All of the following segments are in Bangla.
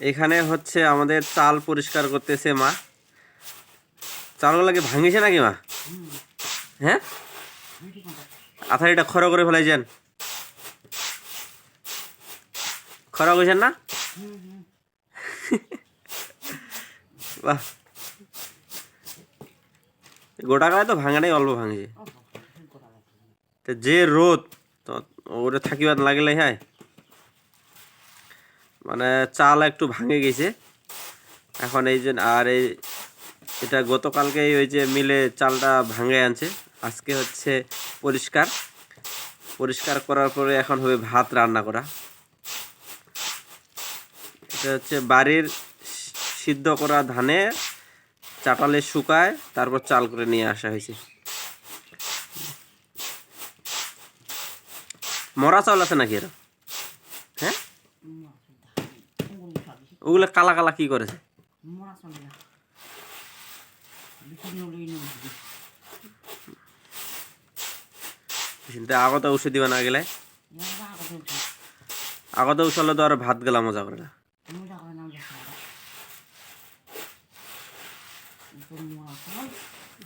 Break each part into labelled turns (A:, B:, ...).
A: এখানে হচ্ছে আমাদের চাল পরিষ্কার করতেছে মা। চালগুলো কি ভাঙিছে নাকি মা? হ্যাঁ? আথারিটা খরা করে ফেলাইছেন। খরা করেছেন না? গোটা গায়ে তো ভাঙে নাই অল্প ভাঙিছে। যে রোদ, তো ওটা থাকিবার লাগলে হ্যাঁ। মানে চাল একটু ভাঙে গেছে। এখন এই যে, আর এই, এটা গতকালকেই ওই যে মিলে চালটা ভাঙে আনছে। আজকে হচ্ছে পরিষ্কার। পরিষ্কার করার পরে এখন হবে ভাত রান্না করা। এটা হচ্ছে বাড়ির সিদ্ধ করা ধানে চাটালে শুকায়, তারপর চাল করে নিয়ে আসা হয়েছে। মরা চাউল আছে নাকি এরা? হ্যাঁ? ওগুলো কালা কালা কি করেছে আগত ঔষধ দিবা না গেলে? আগত ঔষধ তো আর ভাত গেলা মজা করে না।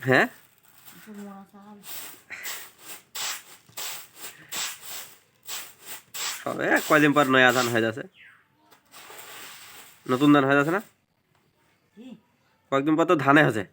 A: হ্যাঁ? সবে কয়দিন পর নয়া ধান হয়ে যাচ্ছে। নতুন ধান হয়ে যাচ্ছে না? কয়েকদিন পর তো ধানে হচ্ছে